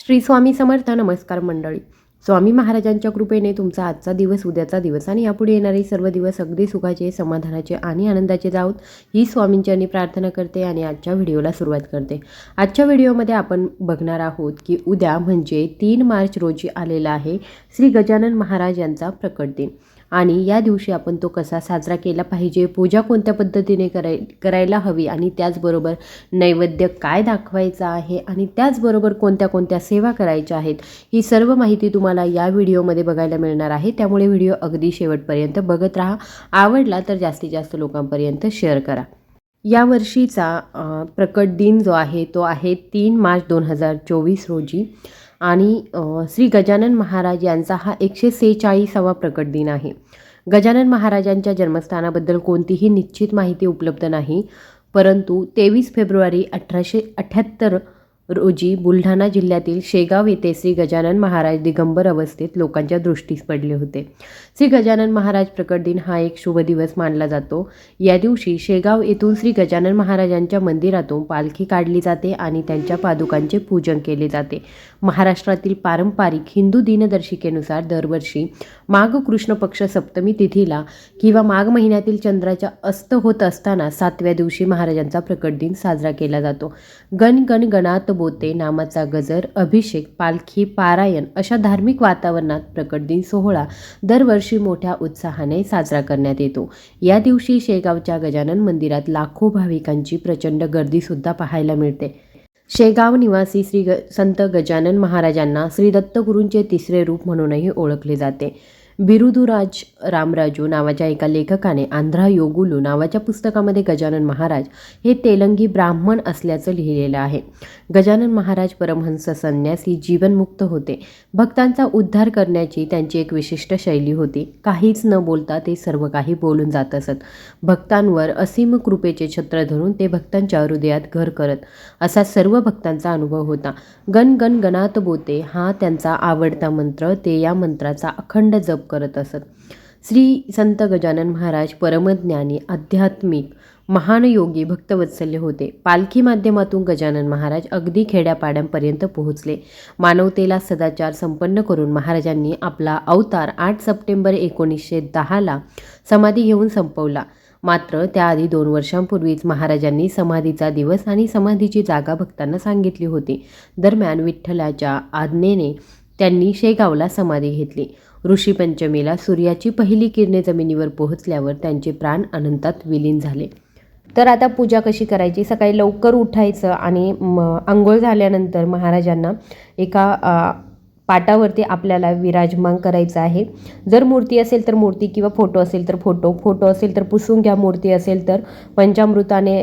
श्री स्वामी समर्थ नमस्कार मंडळी. स्वामी महाराजांच्या कृपेने तुमचा आजचा दिवस उद्याचा दिवस आणि यापुढे येणारे सर्व दिवस अगदी सुखाचे समाधानाचे आणि आनंदाचे जाऊत ही स्वामींच्यांनी प्रार्थना करते आणि आजच्या व्हिडिओला सुरुवात करते. आजच्या व्हिडिओमध्ये आपण बघणार आहोत की उद्या म्हणजे तीन मार्च रोजी आलेला आहे श्री गजानन महाराज यांचा प्रकट दिन. आणि या दिवशी आपण तो कसा साजरा केला पाहिजे पूजा कोणत्या पद्धतीने कराय करायला हवी आणि त्याचबरोबर नैवेद्य काय दाखवायचा आहे आणि त्याचबरोबर कोणत्या कोणत्या सेवा करायच्या आहेत ही सर्व माहिती तुम्हाला या व्हिडिओमध्ये बघायला मिळणार आहे. त्यामुळे व्हिडिओ अगदी शेवटपर्यंत बघत राहा. आवडला तर जास्तीत जास्त लोकांपर्यंत शेअर करा. या वर्षीचा प्रकट दिन जो आहे तो आहे तीन मार्च दोन हजार चोवीस रोजी. आणि श्री गजानन महाराज यांचा हा एकशे सेहेचाळीसावा प्रकट दिन आहे. गजानन महाराजांच्या जन्मस्थानाबद्दल कोणतीही निश्चित माहिती उपलब्ध नाही परंतु तेवीस फेब्रुवारी अठराशे अठ्ठ्याहत्तर रोजी बुलढाणा जिल्ह्यातील शेगाव येथे श्री गजानन महाराज दिगंबर अवस्थेत लोकांच्या दृष्टीस पडले होते. श्री गजानन महाराज प्रकट दिन हा एक शुभ दिवस मानला जातो. या दिवशी शेगाव येथून श्री गजानन महाराजांच्या मंदिरातून पालखी काढली जाते आणि त्यांच्या पादुकांचे पूजन केले जाते. महाराष्ट्रातील पारंपरिक हिंदू दिनदर्शिकेनुसार दरवर्षी माघ कृष्ण पक्ष सप्तमी तिथीला किंवा माघ महिन्यातील चंद्राच्या अस्त होत असताना सातव्या दिवशी महाराजांचा प्रकट दिन साजरा केला जातो. गण गण गणात बोते नामाचा गजर अभिषेक पालखी पारायण अशा धार्मिक वातावरणात प्रकट दिन सोहळा दरवर्षी मोठ्या उत्साहाने साजरा करण्यात येतो. या दिवशी शेगावच्या गजानन मंदिरात लाखो भाविकांची प्रचंड गर्दीसुद्धा पाहायला मिळते. शेगाव निवासी श्री ग संत गजानन महाराजांना श्री दत्तगुरूंचे तिसरे रूप म्हणूनही ओळखले जाते. बिरुदुराज रामराजू नावाच्या एका लेखकाने आंध्रा योगुलू नावाच्या पुस्तकामध्ये गजानन महाराज हे तेलंगी ब्राह्मण असल्याचं लिहिलेलं आहे. गजानन महाराज परमहंस संन्यासी जीवनमुक्त होते. भक्तांचा उद्धार करण्याची त्यांची एक विशिष्ट शैली होती. काहीच न बोलता ते सर्व काही बोलून जात असत. भक्तांवर असीम कृपेचे छत्र धरून ते भक्तांच्या हृदयात घर करत असा सर्व भक्तांचा अनुभव होता. गण गण गणात बोते हा त्यांचा आवडता मंत्र ते या मंत्राचा अखंड जप करत असत. श्री संत गजानन महाराज परमज्ञानी आध्यात्मिक महान योगी भक्तवत्सल्य होते. पालखी माध्यमातून गजानन महाराज अगदी खेड्यापाड्यांपर्यंत पोहोचले. मानवतेला सदाचार संपन्न करून महाराजांनी आपला अवतार आठ सप्टेंबर एकोणीसशे दहाला समाधी घेऊन संपवला. मात्र त्याआधी दोन वर्षांपूर्वीच महाराजांनी समाधीचा दिवस आणि समाधीची जागा भक्तांना सांगितली होती. दरम्यान विठ्ठलाच्या आज्ञेने त्यांनी शेगावला समाधी घेतली. ऋषीपंचमीला सूर्याची पहिली किरणे जमिनीवर पोहोचल्यावर त्यांचे प्राण अनंतात विलीन झाले. तर आता पूजा कशी करायची? सकाळी लवकर उठायचं आणि म आंघोळ झाल्यानंतर महाराजांना एका आ, पाटावरती आपल्याला विराजमान करायचं आहे. जर मूर्ती असेल तर मूर्ती किंवा फोटो असेल तर फोटो फोटो असेल तर पुसून घ्या मूर्ती असेल तर पंचामृताने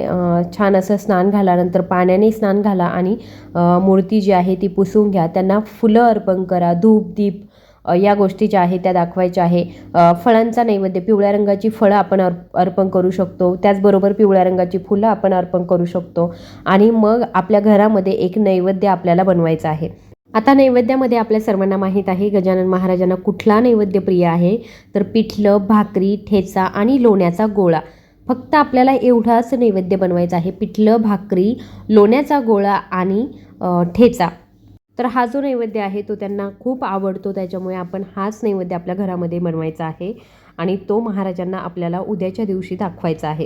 छान असं स्नान घालानंतर पाण्याने स्नान घाला आणि मूर्ती जी आहे ती पुसून घ्या. त्यांना फुलं अर्पण करा धूप दीप या गोष्टी ज्या आहेत त्या दाखवायच्या आहे. फळांचा नैवेद्य पिवळ्या रंगाची फळं आपण अर् अर्पण करू शकतो. त्याचबरोबर पिवळ्या रंगाची फुलं आपण अर्पण करू शकतो. आणि मग आपल्या घरामध्ये एक नैवेद्य आपल्याला बनवायचं आहे. आता नैवेद्यामध्ये आपल्या सर्वांना माहीत आहे गजानन महाराजांना कुठला नैवेद्य प्रिय आहे? तर पिठलं भाकरी ठेचा आणि लोण्याचा गोळा. फक्त आपल्याला एवढाच नैवेद्य बनवायचा आहे पिठलं भाकरी लोण्याचा गोळा आणि ठेचा. तर हा जो नैवेद्य आहे तो त्यांना खूप आवडतो. त्याच्यामुळे आपण हाच नैवेद्य आपल्या घरामध्ये बनवायचा आहे आणि तो महाराजांना आपल्याला उद्याच्या दिवशी दाखवायचा आहे.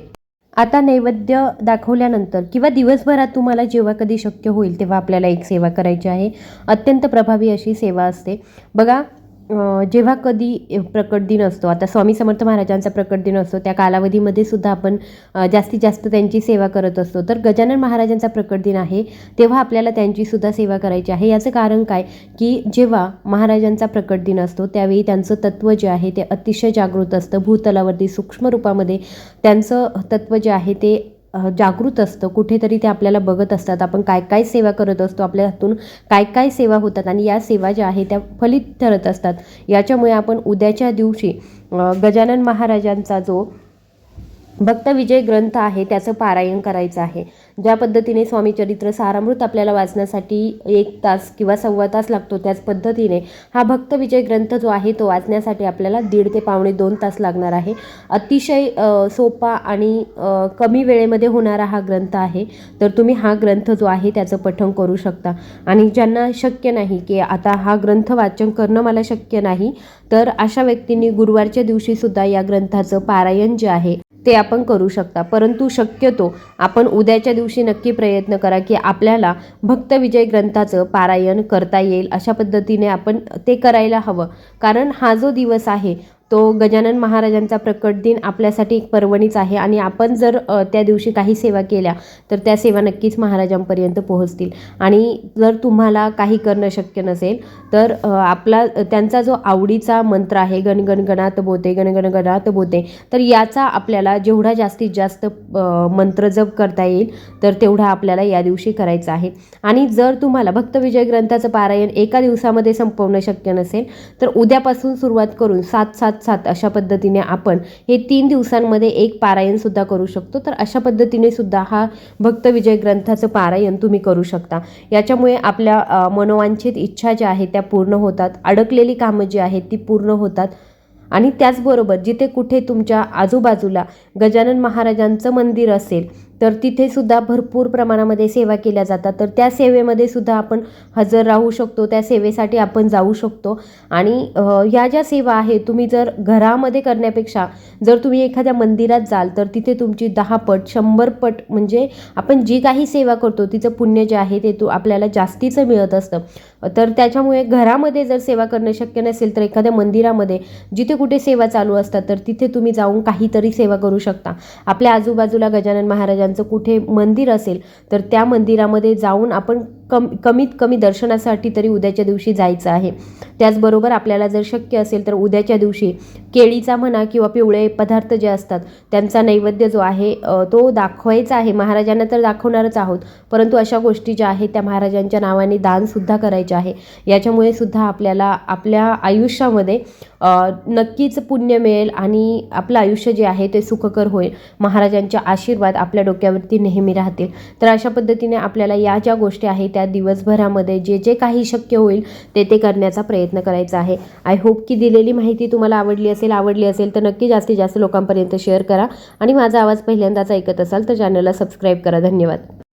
आता नैवेद्य दाखवल्यानंतर किंवा दिवसभरात तुम्हाला जेव्हा कधी शक्य होईल तेव्हा आपल्याला एक सेवा करायची आहे. अत्यंत प्रभावी अशी सेवा असते. बघा जेव्हा कधी प्रकट दिन असतो आता स्वामी समर्थ महाराजांचा प्रकट दिन असतो त्या कालावधीमध्ये सुद्धा आपण जास्तीत जास्त त्यांची सेवा करत असतो. तर गजानन महाराजांचा प्रकट दिन आहे तेव्हा आपल्याला त्यांची सुद्धा सेवा करायची आहे. याचं कारण काय? की जेव्हा महाराजांचा प्रकट दिन असतो त्यावेळी त्यांचं तत्त्व जे आहे ते अतिशय जागृत असतं. भूतलावरती सूक्ष्म रूपामध्ये त्यांचं तत्त्व जे आहे ते जागृत असतं. कुठेतरी ते आपल्याला बघत असतात. आपण काय काय सेवा करत असतो आपल्या हातून काय काय सेवा होतात आणि या सेवा ज्या आहेत त्या फलित ठरत असतात. याच्यामुळे आपण उद्याच्या दिवशी गजानन महाराजांचा जो भक्तविजय ग्रंथ आहे त्याचं पारायण करायचं आहे. ज्या पद्धतीने स्वामी चरित्र सारामृत आपल्याला वाचण्यासाठी एक तास किंवा सव्वा तास लागतो त्याच पद्धतीने हा भक्तविजय ग्रंथ जो आहे तो वाचण्यासाठी आपल्याला दीड ते पावणे दोन तास लागणार आहे. अतिशय सोपा आणि कमी वेळेमध्ये होणारा हा ग्रंथ आहे. तर तुम्ही हा ग्रंथ जो आहे त्याचं पठण करू शकता. आणि ज्यांना शक्य नाही की आता हा ग्रंथ वाचन करणं मला शक्य नाही तर अशा व्यक्तींनी गुरुवारच्या दिवशीसुद्धा या ग्रंथाचं पारायण जे आहे ते आपण करू शकता. परंतु शक्यतो आपण उद्याच्या दिवशी नक्की प्रयत्न करा की आपल्याला भक्त विजय ग्रंथाचं पारायण करता येईल. अशा पद्धतीने आपण ते करायला हवं. कारण हा जो दिवस आहे तो गजानन महाराजांचा प्रकट दिन आपल्यासाठी एक पर्वणीच आहे आणि आपण जर त्या दिवशी काही सेवा केल्या तर त्या सेवा नक्कीच महाराजांपर्यंत पोहोचतील. आणि जर तुम्हाला काही करणं शक्य नसेल तर आपला त्यांचा जो आवडीचा मंत्र आहे गणगणगणात बोते गणगणगणात बोते तर याचा आपल्याला जेवढा जास्तीत जास्त मंत्र जप करता येईल तर तेवढा आपल्याला या दिवशी करायचा आहे. आणि जर तुम्हाला भक्त विजय ग्रंथाचं पारायण एका दिवसामध्ये संपवणं शक्य नसेल तर उद्यापासून सुरुवात करून सात सात सात अशा पद्धतीने आपण हे तीन दिवसांमध्ये एक पारायणसुद्धा करू शकतो. तर अशा पद्धतीने सुद्धा हा भक्त विजय ग्रंथाचं पारायण तुम्ही करू शकता. याच्यामुळे आपल्या मनोवांछित इच्छा ज्या आहेत त्या पूर्ण होतात. अडकलेली कामं जी आहेत ती पूर्ण होतात. आणि त्याचबरोबर जिथे कुठे तुमच्या आजूबाजूला गजानन महाराजांचं मंदिर असेल तर तिथे सुद्धा भरपूर प्रमाणामध्ये सेवा केल्या जातात. तर त्या सेवेमध्ये सुद्धा आपण हजर राहू शकतो. त्या सेवेसाठी आपण जाऊ शकतो. आणि ह्या ज्या सेवा आहेत तुम्ही जर घरामध्ये करण्यापेक्षा जर तुम्ही एखाद्या मंदिरात जाल तर तिथे तुमची दहा पट शंभर पट म्हणजे आपण जी काही सेवा करतो तिचं पुण्य जे आहे ते तू आपल्याला जास्तीचं मिळत असतं. तर त्याच्यामुळे घरामध्ये जर सेवा करणं शक्य नसेल तर एखाद्या मंदिरामध्ये जिथे कुठे सेवा चालू असतात तर तिथे तुम्ही जाऊन काहीतरी सेवा करू शकता. आपल्या आजूबाजूला गजानन महाराजांचं कुठे मंदिर असेल तर त्या मंदिरामध्ये जाऊन आपण कम कमीत कमी दर्शनासाठी तरी उद्याच्या दिवशी जायचं आहे. त्याचबरोबर आपल्याला जर शक्य असेल तर उद्याच्या दिवशी केळीचा म्हणा किंवा पिवळे पदार्थ जे असतात त्यांचा नैवेद्य जो आहे तो दाखवायचा आहे. महाराजांना तर दाखवणारच आहोत परंतु अशा गोष्टी ज्या आहेत त्या महाराजांच्या नावाने दानसुद्धा करायचे आहे. याच्यामुळे सुद्धा आपल्याला आपल्या आयुष्यामध्ये नक्कीच पुण्य मिळेल आणि आपलं आयुष्य जे आहे ते सुखकर होईल. महाराजांचे आशीर्वाद आपल्या डोक्यावरती नेहमी राहतील. तर अशा पद्धतीने आपल्याला या ज्या गोष्टी आहेत त्या दिवसभरामध्ये जे जे काही शक्य होईल ते ते करण्याचा प्रयत्न करायचा आहे. आय होप की दिलेली माहिती तुम्हाला आवडली असेल आवडली असेल तर नक्की जास्तीत जास्त लोकांपर्यंत शेअर करा. आणि माझा आवाज पहिल्यांदाच ऐकत असाल तर चॅनलला सबस्क्राईब करा. धन्यवाद.